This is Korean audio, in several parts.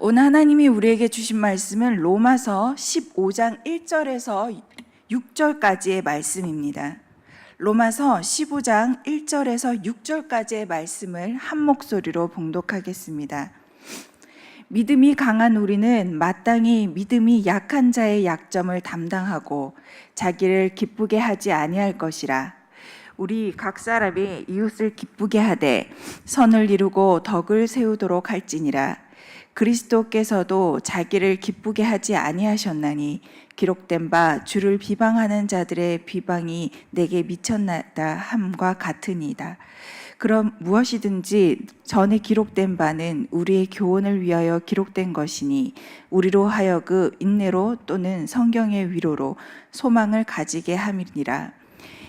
오늘 하나님이 우리에게 주신 말씀은 로마서 15장 1절에서 6절까지의 말씀입니다. 로마서 15장 1절에서 6절까지의 말씀을 한 목소리로 봉독하겠습니다. 믿음이 강한 우리는 마땅히 믿음이 약한 자의 약점을 담당하고 자기를 기쁘게 하지 아니할 것이라. 우리 각 사람이 이웃을 기쁘게 하되 선을 이루고 덕을 세우도록 할지니라. 그리스도께서도 자기를 기쁘게 하지 아니하셨나니 기록된 바 주를 비방하는 자들의 비방이 내게 미쳤나다 함과 같으니이다. 그럼 무엇이든지 전에 기록된 바는 우리의 교훈을 위하여 기록된 것이니 우리로 하여금 인내로 또는 성경의 위로로 소망을 가지게 함이니라.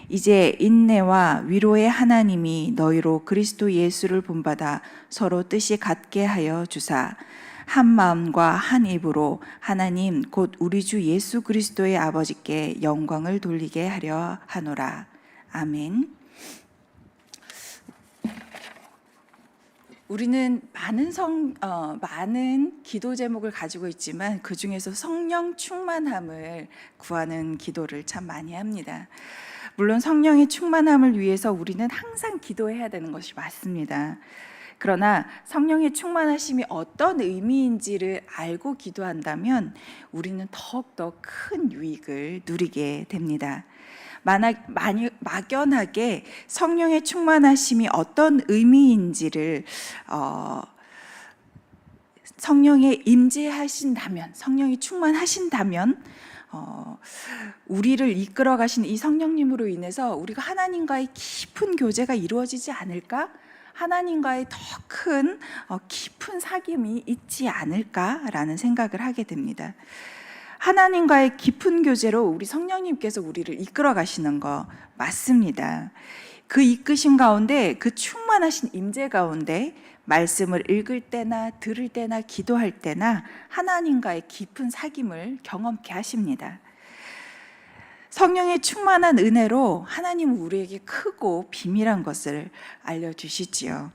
이제 인내와 위로의 하나님이 너희로 그리스도 예수를 본받아 서로 뜻이 같게 하여 주사 한 마음과 한 입으로 하나님 곧 우리 주 예수 그리스도의 아버지께 영광을 돌리게 하려 하노라. 아멘. 우리는 많은 성 어, 많은 기도 제목을 가지고 있지만 그 중에서 성령 충만함을 구하는 기도를 참 많이 합니다. 물론 성령의 충만함을 위해서 우리는 항상 기도해야 되는 것이 맞습니다. 그러나 성령의 충만하심이 어떤 의미인지를 알고 기도한다면 우리는 더욱더 큰 유익을 누리게 됩니다. 만약, 막연하게 성령의 충만하심이 어떤 의미인지를 어, 성령에 임재하신다면, 성령이 충만하신다면 어, 우리를 이끌어 가신 이 성령님으로 인해서 우리가 하나님과의 깊은 교제가 이루어지지 않을까? 하나님과의 더큰 어, 깊은 사귐이 있지 않을까라는 생각을 하게 됩니다. 하나님과의 깊은 교제로 우리 성령님께서 우리를 이끌어 가시는 거 맞습니다. 그 이끄신 가운데 그 충만하신 임재 가운데 말씀을 읽을 때나 들을 때나 기도할 때나 하나님과의 깊은 사귐을 경험케 하십니다. 성령의 충만한 은혜로 하나님은 우리에게 크고 비밀한 것을 알려주시지요.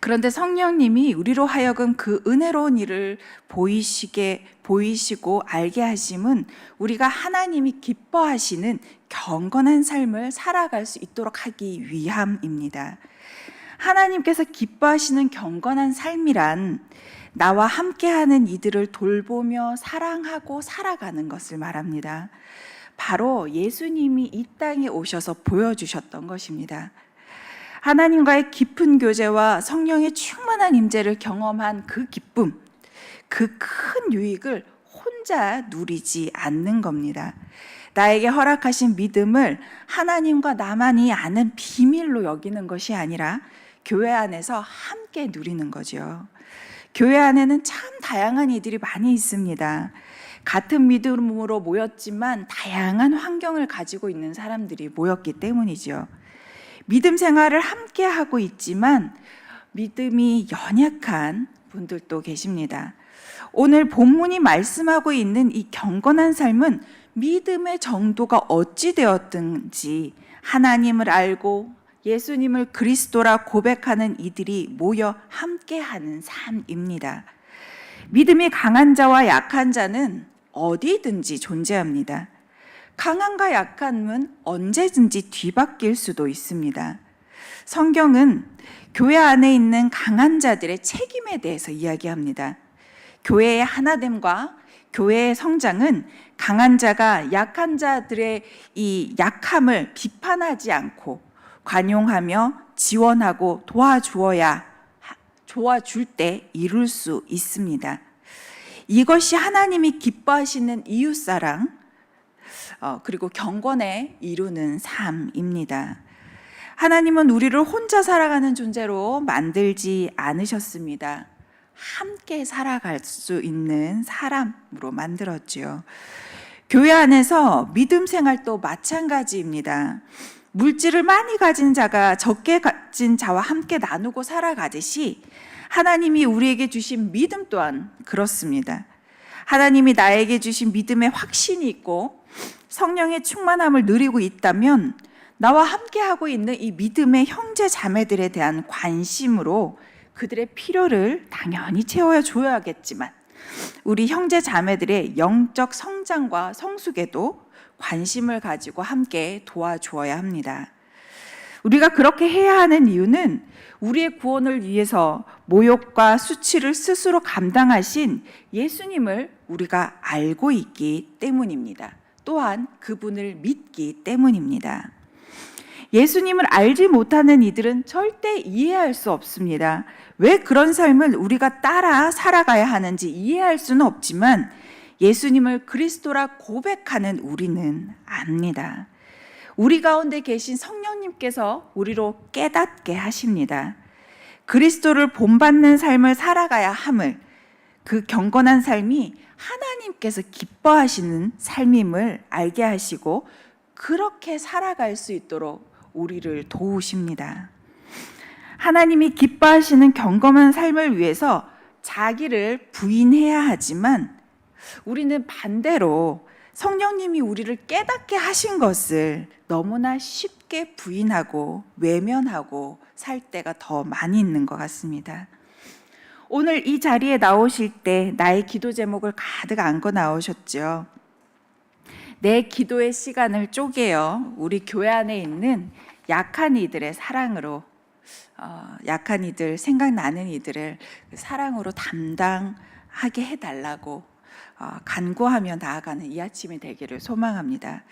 그런데 성령님이 우리로 하여금 그 은혜로운 일을 보이시게 보이시고 알게 하심은 우리가 하나님이 기뻐하시는 경건한 삶을 살아갈 수 있도록 하기 위함입니다. 하나님께서 기뻐하시는 경건한 삶이란 나와 함께하는 이들을 돌보며 사랑하고 살아가는 것을 말합니다. 바로 예수님이 이 땅에 오셔서 보여주셨던 것입니다. 하나님과의 깊은 교제와 성령의 충만한 임재를 경험한 그 기쁨, 그 큰 유익을 혼자 누리지 않는 겁니다. 나에게 허락하신 믿음을 하나님과 나만이 아는 비밀로 여기는 것이 아니라 교회 안에서 함께 누리는 거죠. 교회 안에는 참 다양한 이들이 많이 있습니다. 같은 믿음으로 모였지만 다양한 환경을 가지고 있는 사람들이 모였기 때문이죠. 믿음 생활을 함께 하고 있지만 믿음이 연약한 분들도 계십니다. 오늘 본문이 말씀하고 있는 이 경건한 삶은 믿음의 정도가 어찌 되었든지 하나님을 알고 예수님을 그리스도라 고백하는 이들이 모여 함께하는 삶입니다. 믿음이 강한 자와 약한 자는 어디든지 존재합니다. 강함과 약함은 언제든지 뒤바뀔 수도 있습니다. 성경은 교회 안에 있는 강한 자들의 책임에 대해서 이야기합니다. 교회의 하나됨과 교회의 성장은 강한 자가 약한 자들의 이 약함을 비판하지 않고 관용하며 지원하고 도와주어야 도와줄 때 이룰 수 있습니다. 이것이 하나님이 기뻐하시는 이웃 사랑, 어, 그리고 경건에 이루는 삶입니다. 하나님은 우리를 혼자 살아가는 존재로 만들지 않으셨습니다. 함께 살아갈 수 있는 사람으로 만들었지요. 교회 안에서 믿음 생활도 마찬가지입니다. 물질을 많이 가진 자가 적게 가진 자와 함께 나누고 살아가듯이 하나님이 우리에게 주신 믿음 또한 그렇습니다. 하나님이 나에게 주신 믿음에 확신이 있고 성령의 충만함을 누리고 있다면 나와 함께 하고 있는 이 믿음의 형제 자매들에 대한 관심으로 그들의 필요를 당연히 채워 줘야겠지만 우리 형제 자매들의 영적 성장과 성숙에도 관심을 가지고 함께 도와주어야 합니다. 우리가 그렇게 해야 하는 이유는 우리의 구원을 위해서 모욕과 수치를 스스로 감당하신 예수님을 우리가 알고 있기 때문입니다. 또한 그분을 믿기 때문입니다. 예수님을 알지 못하는 이들은 절대 이해할 수 없습니다. 왜 그런 삶을 우리가 따라 살아가야 하는지 이해할 수는 없지만 예수님을 그리스도라 고백하는 우리는 압니다. 우리 가운데 계신 성령님께서 우리로 깨닫게 하십니다. 그리스도를 본받는 삶을 살아가야 함을 그 경건한 삶이 하나님께서 기뻐하시는 삶임을 알게 하시고 그렇게 살아갈 수 있도록 우리를 도우십니다. 하나님이 기뻐하시는 경건한 삶을 위해서 자기를 부인해야 하지만 우리는 반대로 성령님이 우리를 깨닫게 하신 것을 너무나 쉽게 부인하고 외면하고 살 때가 더 많이 있는 것 같습니다. 오늘 이 자리에 나오실 때 나의 기도 제목을 가득 안고 나오셨죠. 내 기도의 시간을 쪼개어 우리 교회 안에 있는 약한 이들의 사랑으로 어, 약한 이들 생각나는 이들을 사랑으로 담당하게 해달라고 어, 간구하며 나아가는 이 아침이 되기를 소망합니다.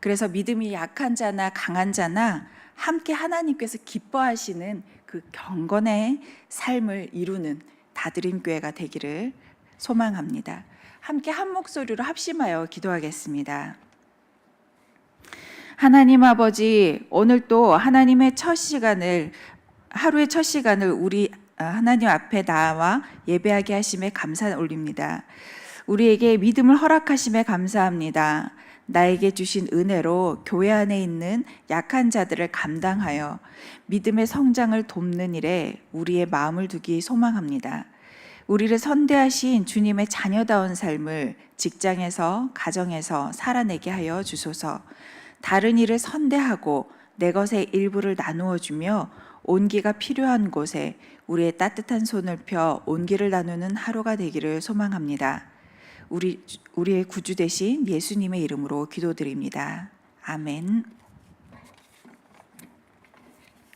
그래서 믿음이 약한 자나 강한 자나 함께 하나님께서 기뻐하시는 그 경건의 삶을 이루는 다드림 교회가 되기를 소망합니다. 함께 한 목소리로 합심하여 기도하겠습니다. 하나님 아버지, 오늘 또 하나님의 첫 시간을 하루의 첫 시간을 우리 아, 하나님 앞에 나와 예배하게 하심에 감사 올립니다. 우리에게 믿음을 허락하심에 감사합니다. 나에게 주신 은혜로 교회 안에 있는 약한 자들을 감당하여 믿음의 성장을 돕는 일에 우리의 마음을 두기 소망합니다. 우리를 선대하신 주님의 자녀다운 삶을 직장에서, 가정에서 살아내게 하여 주소서. 다른 일을 선대하고 내 것의 일부를 나누어 주며 온기가 필요한 곳에 우리의 따뜻한 손을 펴 온기를 나누는 하루가 되기를 소망합니다. 우리 우리의 구주 되신 예수님의 이름으로 기도드립니다. 아멘.